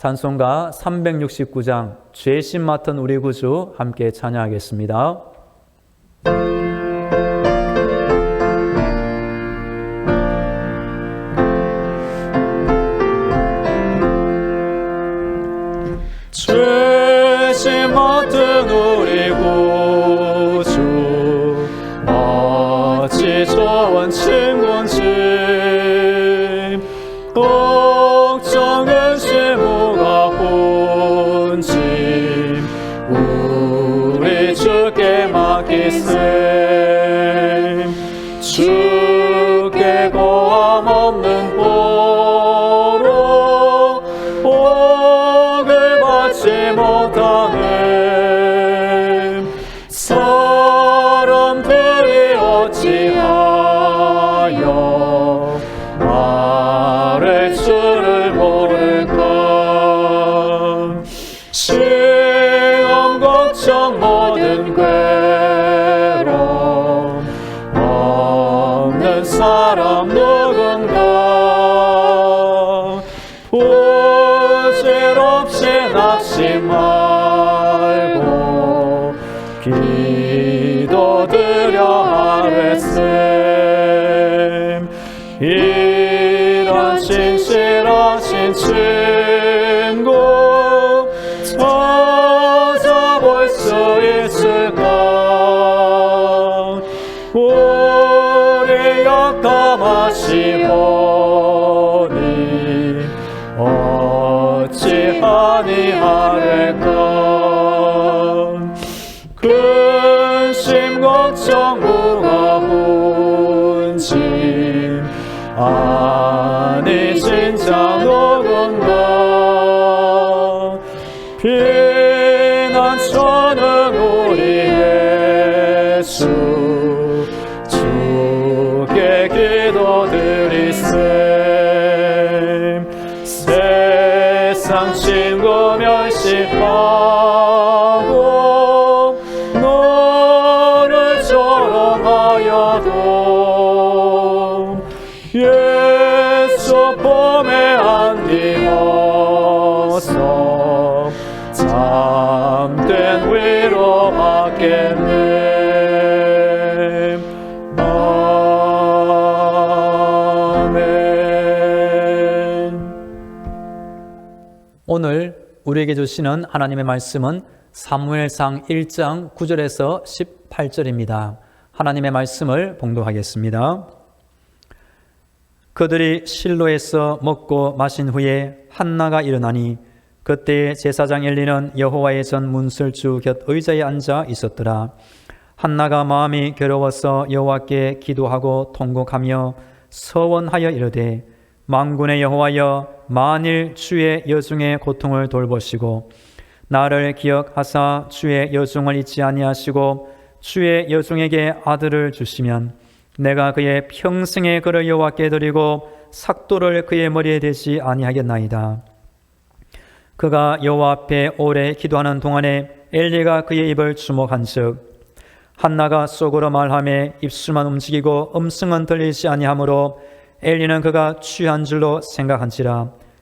찬송가 369장 죄심 맡은 우리 구주 함께 찬양하겠습니다. 친구 찾아볼 수 있을까? 우리 역감하시오니 어찌하니하랄까? 근심 걱정 무가 분심 아니 진짜 우리에게 주시는 하나님의 말씀은 사무엘상 1장 9절에서 18절입니다. 하나님의 말씀을 봉독하겠습니다. 그들이 실로에서 먹고 마신 후에 한나가 일어나니 그때 제사장 엘리는 여호와의 전 문설주 곁 의자에 앉아 있었더라. 한나가 마음이 괴로워서 여호와께 기도하고 통곡하며 서원하여 이르되 만군의 여호와여 만일 주의 여중의 고통을 돌보시고 나를 기억하사 주의 여중을 잊지 아니하시고 주의 여중에게 아들을 주시면 내가 그의 평생의 그를 여호와께 드리고 삭도를 그의 머리에 대지 아니하겠나이다. 그가 여호와 앞에 오래 기도하는 동안에 엘리가 그의 입을 주목한즉 한나가 속으로 말하며 입술만 움직이고 음성은 들리지 아니하므로 엘리는 그가 취한 줄로 생각한지라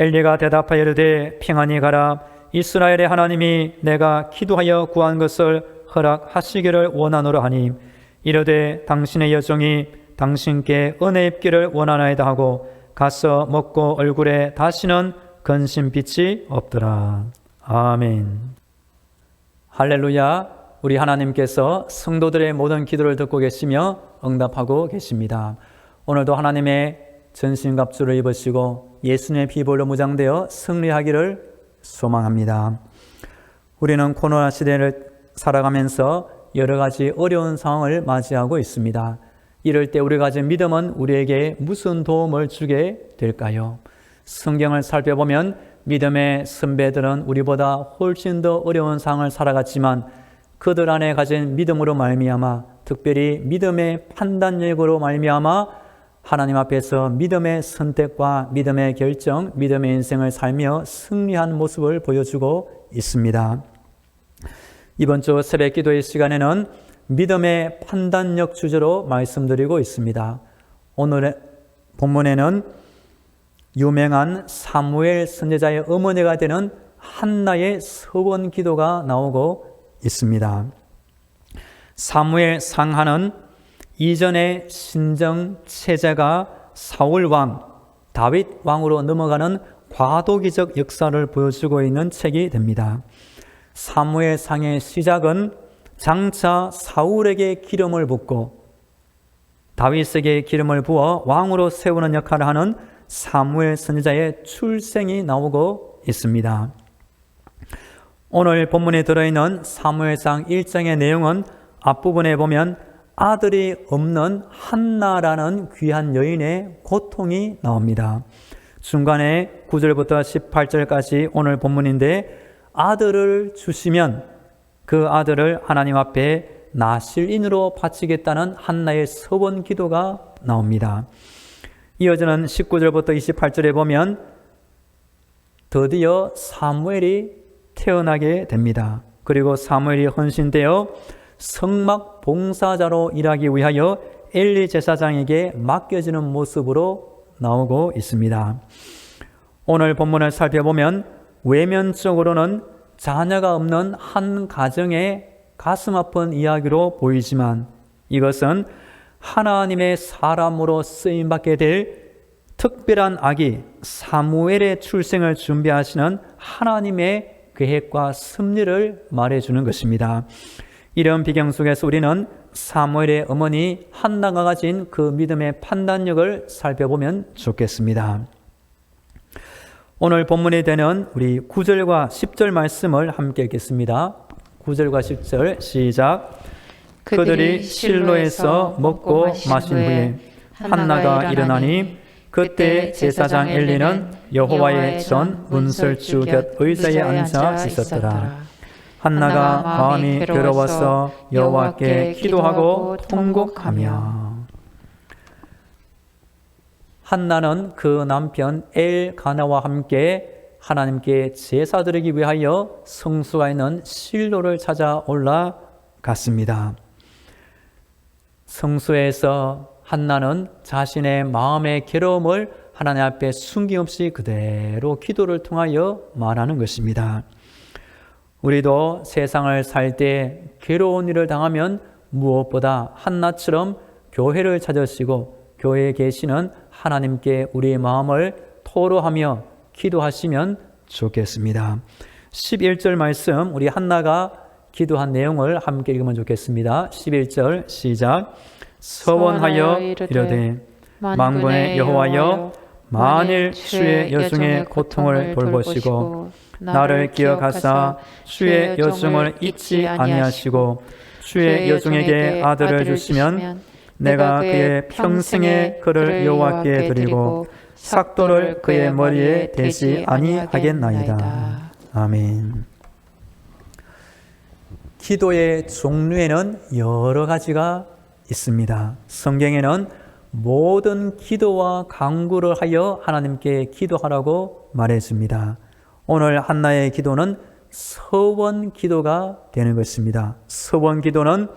엘리가 대답하여 이르되 평안히 가라. 이스라엘의 하나님이 내가 기도하여 구한 것을 허락하시기를 원하노라 하니 이르되 당신의 여종이 당신께 은혜 입기를 원하나이다 하고 가서 먹고 얼굴에 다시는 근심빛이 없더라. 아멘. 할렐루야. 우리 하나님께서 성도들의 모든 기도를 듣고 계시며 응답하고 계십니다. 오늘도 하나님의 전신갑주를 입으시고 예수님의 피볼로 무장되어 승리하기를 소망합니다. 우리는 코로나 시대를 살아가면서 여러 가지 어려운 상황을 맞이하고 있습니다. 이럴 때 우리가 가진 믿음은 우리에게 무슨 도움을 주게 될까요? 성경을 살펴보면 믿음의 선배들은 우리보다 훨씬 더 어려운 상황을 살아갔지만 그들 안에 가진 믿음으로 말미암아 특별히 믿음의 판단력으로 말미암아 하나님 앞에서 믿음의 선택과 믿음의 결정, 믿음의 인생을 살며 승리한 모습을 보여주고 있습니다. 이번 주 새벽 기도의 시간에는 믿음의 판단력 주제로 말씀드리고 있습니다. 오늘의 본문에는 유명한 사무엘 선제자의 어머니가 되는 한나의 서원 기도가 나오고 있습니다. 사무엘 상하는 이전의 신정 체제가 사울 왕, 다윗 왕으로 넘어가는 과도기적 역사를 보여주고 있는 책이 됩니다. 사무엘 상의 시작은 장차 사울에게 기름을 붓고 다윗에게 기름을 부어 왕으로 세우는 역할을 하는 사무엘 선지자의 출생이 나오고 있습니다. 오늘 본문에 들어있는 사무엘상 1장의 내용은 앞부분에 보면 아들이 없는 한나라는 귀한 여인의 고통이 나옵니다. 중간에 9절부터 18절까지 오늘 본문인데 아들을 주시면 그 아들을 하나님 앞에 나실인으로 바치겠다는 한나의 서원 기도가 나옵니다. 이어지는 19절부터 28절에 보면 드디어 사무엘이 태어나게 됩니다. 그리고 사무엘이 헌신되어 성막 봉사자로 일하기 위하여 엘리 제사장에게 맡겨지는 모습으로 나오고 있습니다. 오늘 본문을 살펴보면 외면적으로는 자녀가 없는 한 가정의 가슴 아픈 이야기로 보이지만 이것은 하나님의 사람으로 쓰임 받게 될 특별한 아기 사무엘의 출생을 준비하시는 하나님의 계획과 섭리를 말해주는 것입니다. 이런 배경 속에서 우리는 사무엘의 어머니 한나가 가진 그 믿음의 판단력을 살펴보면 좋겠습니다. 오늘 본문에 되는 우리 9절과 10절 말씀을 함께 읽겠습니다. 9절과 10절 시작. 그들이 실로에서 먹고 마신 후에 한나가 일어나니 그때 제사장 엘리는 여호와의 전 문설주 곁 의자에 앉아 있었더라. 한나가 마음이 괴로워서 여호와께 기도하고 통곡하며 한나는 그 남편 엘 가나와 함께 하나님께 제사 드리기 위하여 성수가 있는 실로를 찾아 올라갔습니다. 성수에서 한나는 자신의 마음의 괴로움을 하나님 앞에 숨김없이 그대로 기도를 통하여 말하는 것입니다. 우리도 세상을 살 때 괴로운 일을 당하면 무엇보다 한나처럼 교회를 찾으시고 교회에 계시는 하나님께 우리의 마음을 토로하며 기도하시면 좋겠습니다. 11절 말씀 우리 한나가 기도한 내용을 함께 읽으면 좋겠습니다. 11절 시작 서원하여 이르되 망군의 여호와여 만일 주의 여중의 고통을 돌보시고 나를 기억하사 주의 여중을 잊지 아니하시고 주의 여중에게 아들을 주시면 내가 그의 평생의 그를 여호와께 드리고 삭도를 그의 머리에 대지 아니하겠나이다. 아멘. 기도의 종류에는 여러 가지가 있습니다. 성경에는 모든 기도와 강구를 하여 하나님께 기도하라고 말했습니다. 오늘 한나의 기도는 서원 기도가 되는 것입니다. 서원 기도는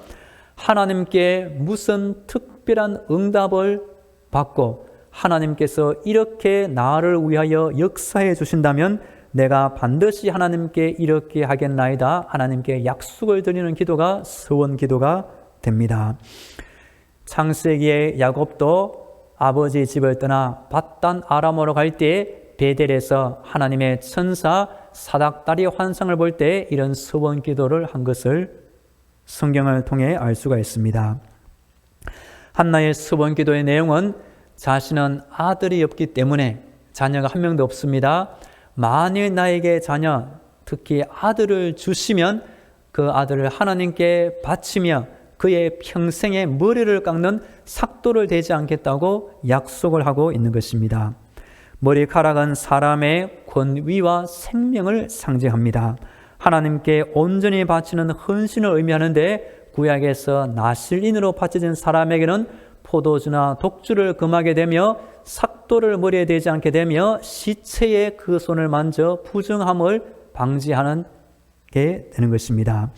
하나님께 무슨 특별한 응답을 받고 하나님께서 이렇게 나를 위하여 역사해 주신다면 내가 반드시 하나님께 이렇게 하겠나이다. 하나님께 약속을 드리는 기도가 서원 기도가 됩니다. 창세기에 야곱도 아버지 집을 떠나 바단 아람으로 갈 때 베델에서 하나님의 천사 사닥다리 환상을 볼 때 이런 서원 기도를 한 것을 성경을 통해 알 수가 있습니다. 한나의 서원 기도의 내용은 자신은 아들이 없기 때문에 자녀가 한 명도 없습니다. 만일 나에게 자녀, 특히 아들을 주시면 그 아들을 하나님께 바치며 그의 평생의 머리를 깎는 삭도를 대지 않겠다고 약속을 하고 있는 것입니다. 머리카락은 사람의 권위와 생명을 상징합니다. 하나님께 온전히 바치는 헌신을 의미하는데 구약에서 나실인으로 바쳐진 사람에게는 포도주나 독주를 금하게 되며 삭도를 머리에 대지 않게 되며 시체의 그 손을 만져 부정함을 방지하는 게 되는 것입니다.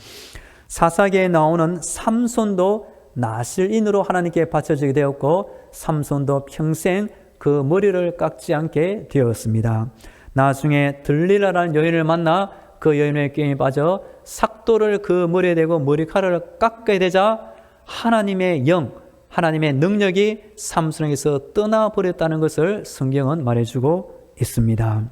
사사기에 나오는 삼손도 나실인으로 하나님께 바쳐지게 되었고 삼손도 평생 그 머리를 깎지 않게 되었습니다. 나중에 들리라라는 여인을 만나 그 여인의 게임에 빠져 삭도를 그 머리에 대고 머리카락을 깎게 되자 하나님의 영, 하나님의 능력이 삼손에게서 떠나버렸다는 것을 성경은 말해주고 있습니다.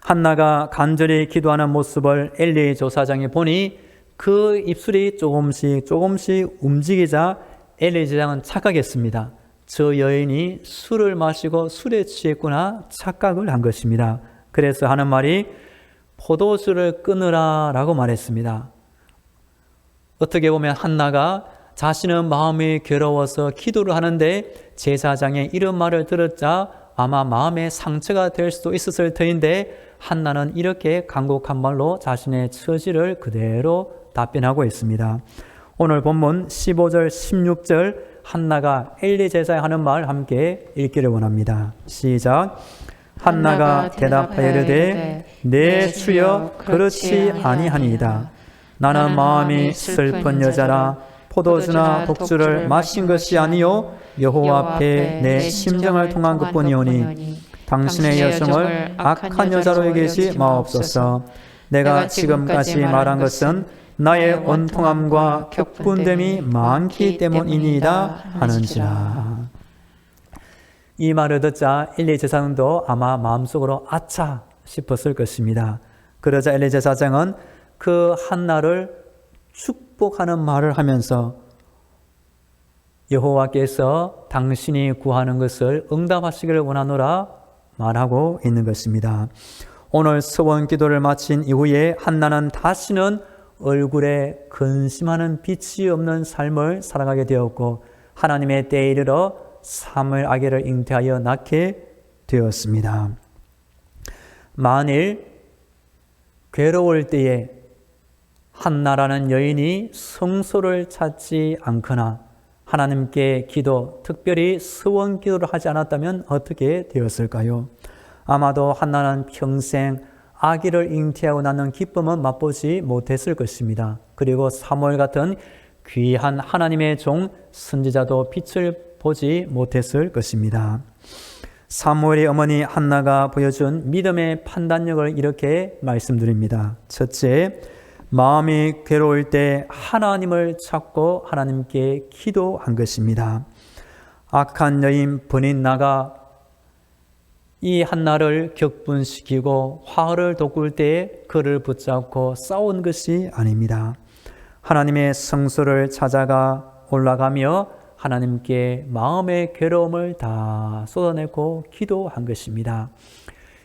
한나가 간절히 기도하는 모습을 엘리 조사장이 보니 그 입술이 조금씩 조금씩 움직이자 엘리 제장은 착각했습니다. 저 여인이 술을 마시고 술에 취했구나 착각을 한 것입니다. 그래서 하는 말이 포도주를 끊으라 라고 말했습니다. 어떻게 보면 한나가 자신은 마음이 괴로워서 기도를 하는데 제사장의 이런 말을 들었자 아마 마음에 상처가 될 수도 있었을 터인데 한나는 이렇게 간곡한 말로 자신의 처지를 그대로 답변하고 있습니다. 오늘 본문 15절 16절 한나가 엘리 제사에 하는 말 함께 읽기를 원합니다. 시작. 한나가 대답하여 이르되 내 주여 그렇지 아니하니이다. 나는 마음이 슬픈 여자라 포도주나 독주를 마신 것이 아니요 여호와 앞에 내 심정을 통한 것뿐이오니 당신의 여성을 악한 여자로 여기지 마옵소서. 내가 지금까지 말한 것은 나의 원통함과 격분됨이 많기 때문이니이다 하는지라. 이 말을 듣자 엘리 제사장도 아마 마음속으로 아차 싶었을 것입니다. 그러자 엘리 제사장은 그 한나를 축복하는 말을 하면서 여호와께서 당신이 구하는 것을 응답하시기를 원하노라 말하고 있는 것입니다. 오늘 서원 기도를 마친 이후에 한나는 다시는 얼굴에 근심하는 빛이 없는 삶을 살아가게 되었고 하나님의 때에 이르러 사물 아기를 잉태하여 낳게 되었습니다. 만일 괴로울 때에 한나라는 여인이 성소를 찾지 않거나 하나님께 기도, 특별히 서원 기도를 하지 않았다면 어떻게 되었을까요? 아마도 한나는 평생 아기를 잉태하고 낳는 기쁨은 맛보지 못했을 것입니다. 그리고 사무엘 같은 귀한 하나님의 종 선지자도 빛을 보지 못했을 것입니다. 사무엘의 어머니 한나가 보여준 믿음의 판단력을 이렇게 말씀드립니다. 첫째, 마음이 괴로울 때 하나님을 찾고 하나님께 기도한 것입니다. 악한 여인 본인 나가 이 한나를 격분시키고 화를 돋굴 때에 그를 붙잡고 싸운 것이 아닙니다. 하나님의 성소를 찾아가 올라가며 하나님께 마음의 괴로움을 다 쏟아내고 기도한 것입니다.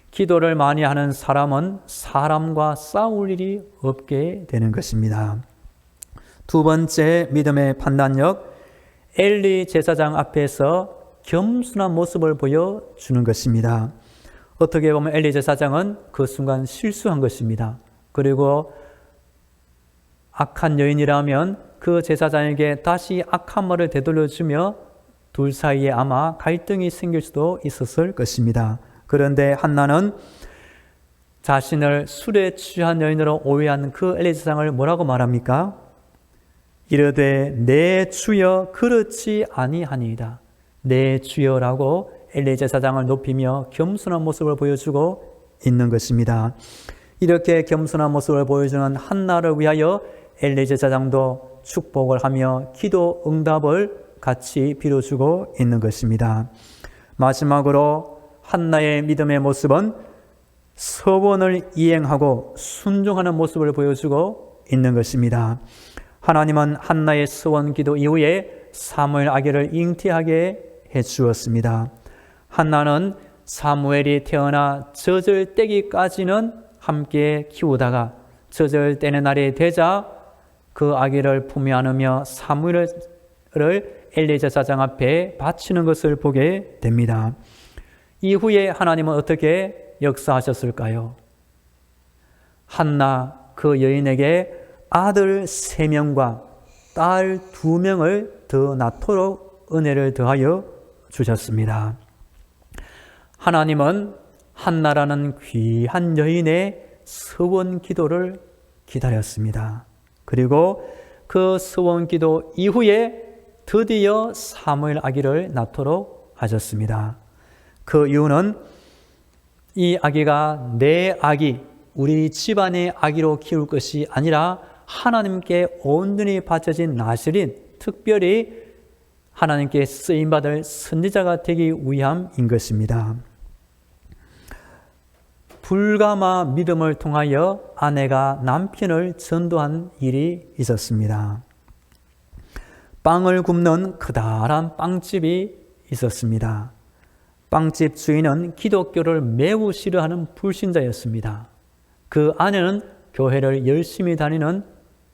기도를 많이 하는 사람은 사람과 싸울 일이 없게 되는 것입니다. 두 번째 믿음의 판단력, 엘리 제사장 앞에서 겸손한 모습을 보여주는 것입니다. 어떻게 보면 엘리 제 사장은 그 순간 실수한 것입니다. 그리고 악한 여인이라면 그 제사장에게 다시 악한 말을 되돌려주며 둘 사이에 아마 갈등이 생길 수도 있었을 것입니다. 그런데 한나는 자신을 술에 취한 여인으로 오해한 그 엘리 제사장을 뭐라고 말합니까? 이르되 내 주여 그렇지 아니하니이다. 내 주여라고 엘리 제사장을 높이며 겸손한 모습을 보여주고 있는 것입니다. 이렇게 겸손한 모습을 보여주는 한나를 위하여 엘리 제사장도 축복을 하며 기도 응답을 같이 빌어주고 있는 것입니다. 마지막으로 한나의 믿음의 모습은 서원을 이행하고 순종하는 모습을 보여주고 있는 것입니다. 하나님은 한나의 서원 기도 이후에 사무엘 아기를 잉태하게 해 주었습니다. 한나는 사무엘이 태어나 젖을 떼기까지는 함께 키우다가 젖을 떼는 날이 되자 그 아기를 품에 안으며 사무엘을 엘리 제사장 앞에 바치는 것을 보게 됩니다. 이후에 하나님은 어떻게 역사하셨을까요? 한나 그 여인에게 아들 세 명과 딸두 명을 더 낳도록 은혜를 더하여 주셨습니다. 하나님은 한나라는 귀한 여인의 서원 기도를 기다렸습니다. 그리고 그 서원 기도 이후에 드디어 사무엘 아기를 낳도록 하셨습니다. 그 이유는 이 아기가 내 아기, 우리 집안의 아기로 키울 것이 아니라 하나님께 온전히 바쳐진 나실인 특별히 하나님께 쓰임받을 선지자가 되기 위함인 것입니다. 불가마 믿음을 통하여 아내가 남편을 전도한 일이 있었습니다. 빵을 굽는 크다란 빵집이 있었습니다. 빵집 주인은 기독교를 매우 싫어하는 불신자였습니다. 그 아내는 교회를 열심히 다니는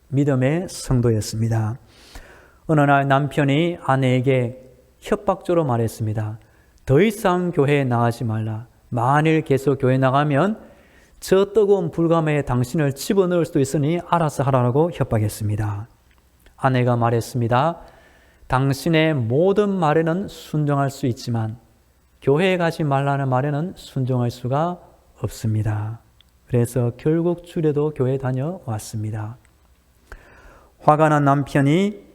믿음의 성도였습니다. 어느 날 남편이 아내에게 협박조로 말했습니다. 더 이상 교회에 나가지 말라. 만일 계속 교회 나가면 저 뜨거운 불감에 당신을 집어넣을 수도 있으니 알아서 하라고 협박했습니다. 아내가 말했습니다. 당신의 모든 말에는 순종할 수 있지만 교회에 가지 말라는 말에는 순종할 수가 없습니다. 그래서 결국 주례도 교회 다녀왔습니다. 화가 난 남편이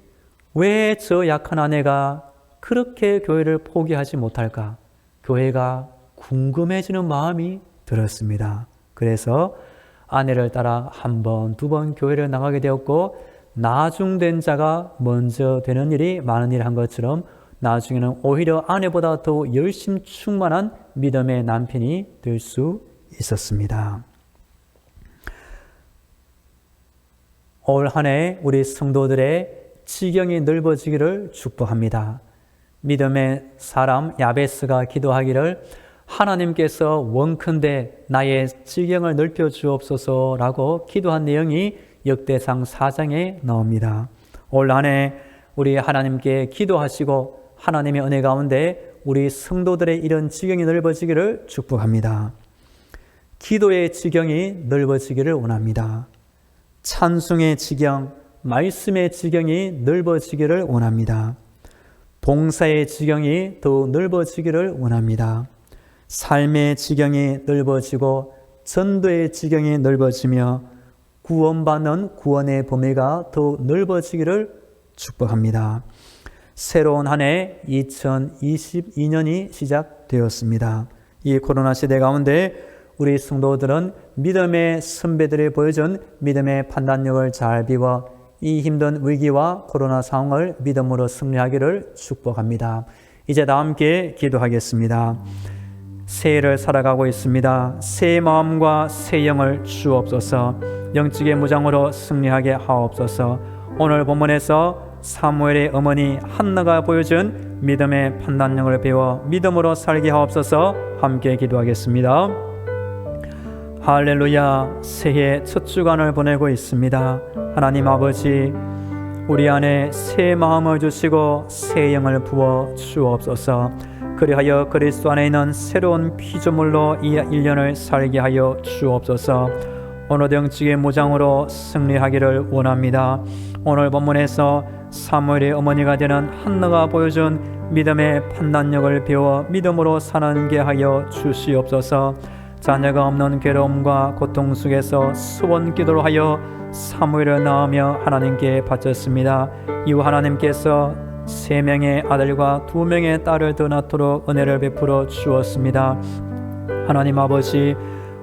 왜 저 약한 아내가 그렇게 교회를 포기하지 못할까? 교회가 궁금해지는 마음이 들었습니다. 그래서 아내를 따라 한 번, 두 번 교회를 나가게 되었고, 나중된 자가 먼저 되는 일이 많은 일을 한 것처럼 나중에는 오히려 아내보다 더 열심 충만한 믿음의 남편이 될 수 있었습니다. 올 한 해 우리 성도들의 지경이 넓어지기를 축복합니다. 믿음의 사람 야베스가 기도하기를 하나님께서 원컨대 나의 지경을 넓혀 주옵소서라고 기도한 내용이 역대상 4장에 나옵니다. 올 한해 우리 하나님께 기도하시고 하나님의 은혜 가운데 우리 성도들의 이런 지경이 넓어지기를 축복합니다. 기도의 지경이 넓어지기를 원합니다. 찬송의 지경, 말씀의 지경이 넓어지기를 원합니다. 봉사의 지경이 더 넓어지기를 원합니다. 삶의 지경이 넓어지고 전도의 지경이 넓어지며 구원받는 구원의 범위가 더 넓어지기를 축복합니다. 새로운 한 해 2022년이 시작되었습니다. 이 코로나 시대 가운데 우리 성도들은 믿음의 선배들이 보여준 믿음의 판단력을 잘 비워 이 힘든 위기와 코로나 상황을 믿음으로 승리하기를 축복합니다. 이제 다 함께 기도하겠습니다. 새해를 살아가고 있습니다. 새 마음과 새 영을 주옵소서. 영적의 무장으로 승리하게 하옵소서. 오늘 본문에서 사무엘의 어머니 한나가 보여준 믿음의 판단력을 배워 믿음으로 살게 하옵소서. 함께 기도하겠습니다. 할렐루야. 새해 첫 주간을 보내고 있습니다. 하나님 아버지, 우리 안에 새 마음을 주시고 새 영을 부어 주옵소서. 그리하여 그리스도 안에 있는 새로운 피조물로 이 1년을 살게 하여 주옵소서. 오늘 영적의 무장으로 승리하기를 원합니다. 오늘 본문에서 사무엘의 어머니가 되는 한나가 보여준 믿음의 판단력을 배워 믿음으로 사는 게 하여 주시옵소서. 자녀가 없는 괴로움과 고통 속에서 수원 기도로 하여 사무엘을 낳으며 하나님께 바쳤습니다. 이후 하나님께서 세 명의 아들과 두 명의 딸을 더 낳도록 은혜를 베풀어 주었습니다. 하나님 아버지,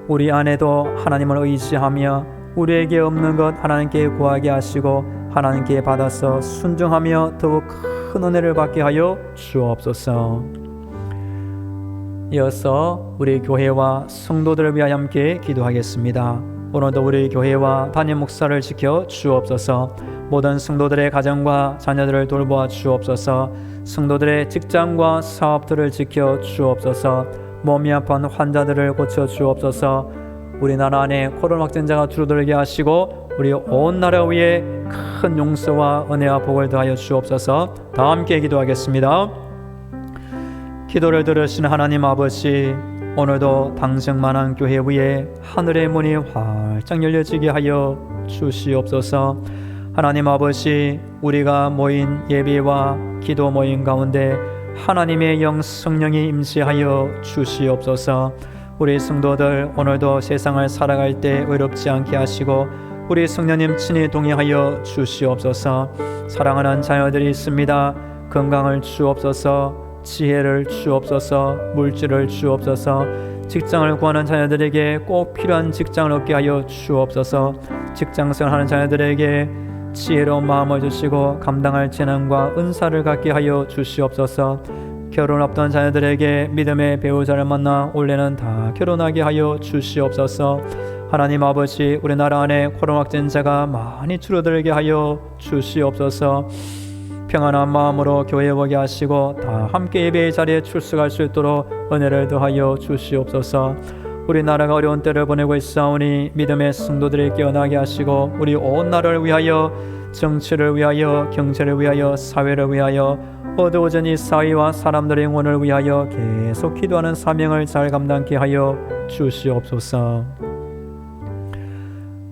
우리 아내도 하나님을 의지하며 우리에게 없는 것 하나님께 구하게 하시고 하나님께 받아서 순종하며 더욱 큰 은혜를 받게 하여 주옵소서. 이어서 우리 교회와 성도들을 위하여 함께 기도하겠습니다. 오늘도 우리 교회와 담임 목사를 지켜 주옵소서. 모든 성도들의 가정과 자녀들을 돌보아 주옵소서. 성도들의 직장과 사업들을 지켜 주옵소서. 몸이 아픈 환자들을 고쳐 주옵소서. 우리나라 안에 코로나 확진자가 줄어들게 하시고 우리 온 나라 위에 큰 용서와 은혜와 복을 더하여 주옵소서. 다 함께 기도하겠습니다. 기도를 들으신 하나님 아버지 오늘도 당정만한 교회 위에 하늘의 문이 활짝 열려지게 하여 주시옵소서. 하나님 아버지 우리가 모인 예배와 기도 모임 가운데 하나님의 영 성령이 임시하여 주시옵소서. 우리 성도들 오늘도 세상을 살아갈 때 외롭지 않게 하시고 우리 성령님 친히 동의하여 주시옵소서. 사랑하는 자녀들이 있습니다. 건강을 주옵소서. 지혜를 주옵소서. 물질을 주옵소서. 직장을 구하는 자녀들에게 꼭 필요한 직장을 얻게 하여 주옵소서. 직장생활 하는 자녀들에게 지혜로운 마음을 주시고 감당할 재능과 은사를 갖게 하여 주시옵소서. 결혼 없던 자녀들에게 믿음의 배우자를 만나 올해는 다 결혼하게 하여 주시옵소서. 하나님 아버지 우리나라 안에 코로나 확진자가 많이 줄어들게 하여 주시옵소서. 평안한 마음으로 교회에 오게 하시고 다 함께 예배의 자리에 출석할 수 있도록 은혜를 더하여 주시옵소서. 우리나라가 어려운 때를 보내고 있사오니 믿음의 성도들이 깨어나게 하시고 우리 온 나라를 위하여 정치를 위하여 경제를 위하여 사회를 위하여 어두워진 이 사회와 사람들의 영혼을 위하여 계속 기도하는 사명을 잘 감당케 하여 주시옵소서.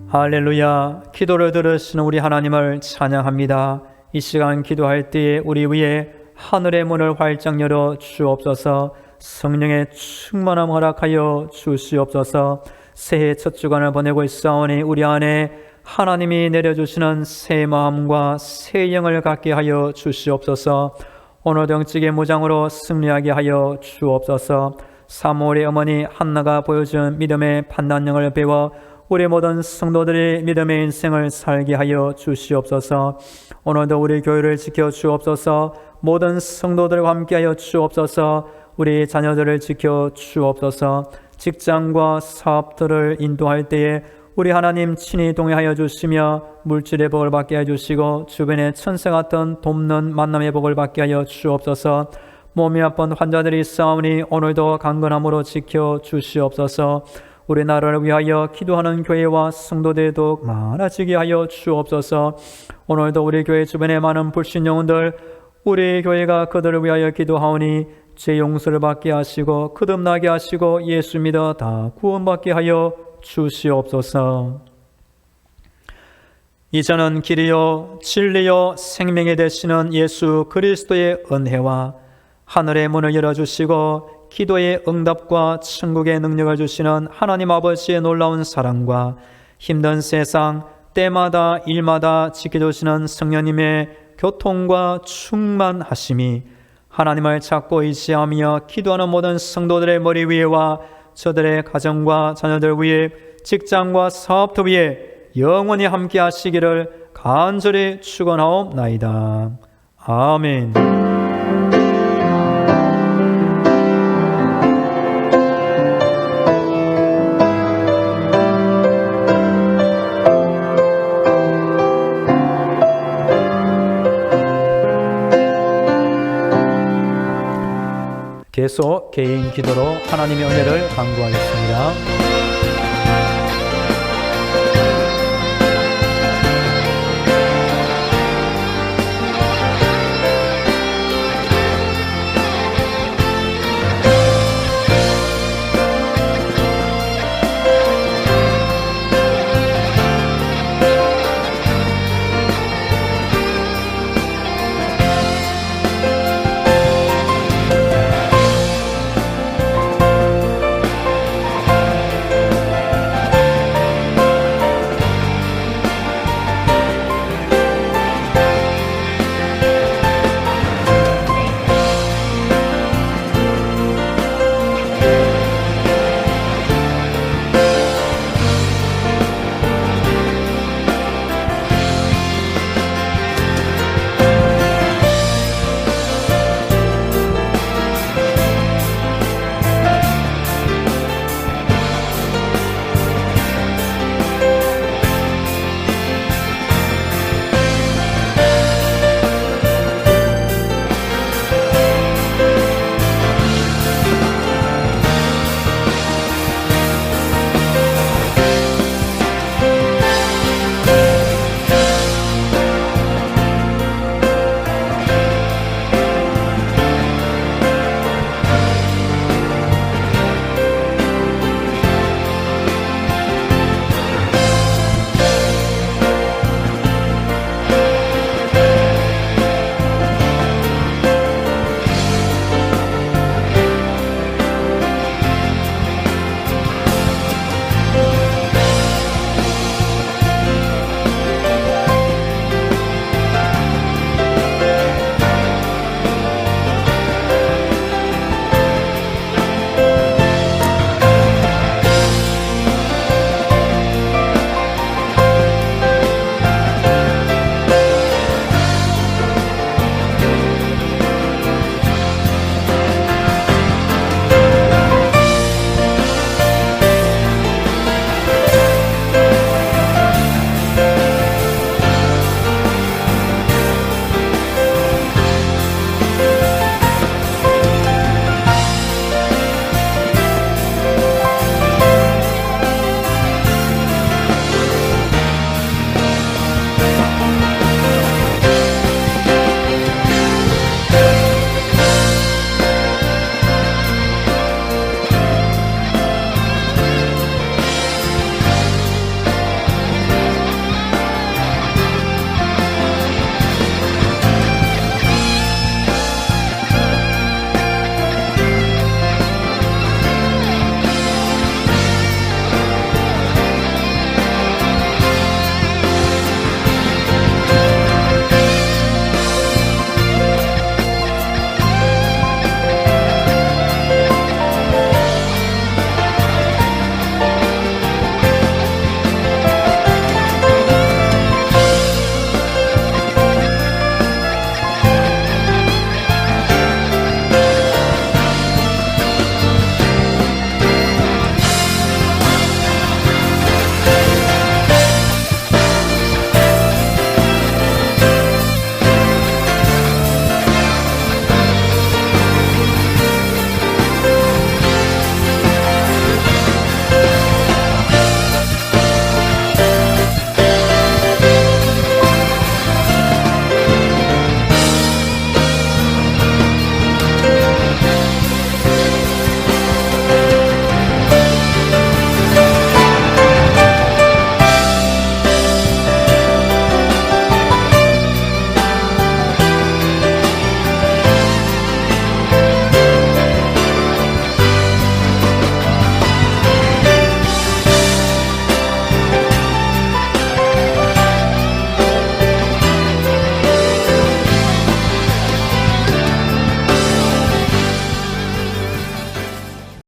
할렐루야 기도를 들으시는 우리 하나님을 찬양합니다. 이 시간 기도할 때에 우리 위에 하늘의 문을 활짝 열어 주옵소서. 성령의 충만함 허락하여 주시옵소서. 새해 첫 주간을 보내고 있사오니 우리 안에 하나님이 내려주시는 새 마음과 새 영을 갖게 하여 주시옵소서. 오늘 정직의 무장으로 승리하게 하여 주옵소서. 사무엘의 어머니 한나가 보여준 믿음의 판단력을 배워 우리 모든 성도들이 믿음의 인생을 살게 하여 주시옵소서. 오늘도 우리 교회를 지켜 주옵소서. 모든 성도들과 함께하여 주옵소서. 우리 자녀들을 지켜 주옵소서. 직장과 사업들을 인도할 때에 우리 하나님 친히 동행하여 주시며 물질의 복을 받게 해 주시고 주변에 천사 같은 돕는 만남의 복을 받게 하여 주옵소서. 몸이 아픈 환자들이 싸우니 오늘도 강건함으로 지켜 주시옵소서. 우리나라를 위하여 기도하는 교회와 성도들도 많아지게 하여 주옵소서. 오늘도 우리 교회 주변에 많은 불신 영혼들 우리 교회가 그들을 위하여 기도하오니 제 용서를 받게 하시고 거듭나게 하시고 예수 믿어 다 구원받게 하여 주시옵소서. 이제는 길이요 진리요 생명이 되시는 예수 그리스도의 은혜와 하늘의 문을 열어주시고 기도의 응답과 천국의 능력을 주시는 하나님 아버지의 놀라운 사랑과 힘든 세상 때마다 일마다 지켜주시는 성령님의 교통과 충만하심이 하나님을 찾고 의지하며 기도하는 모든 성도들의 머리 위에와 저들의 가정과 자녀들 위에 직장과 사업터 위에 영원히 함께 하시기를 간절히 축원하옵나이다. 아멘. 계속 개인 기도로 하나님의 은혜를 강구하겠습니다.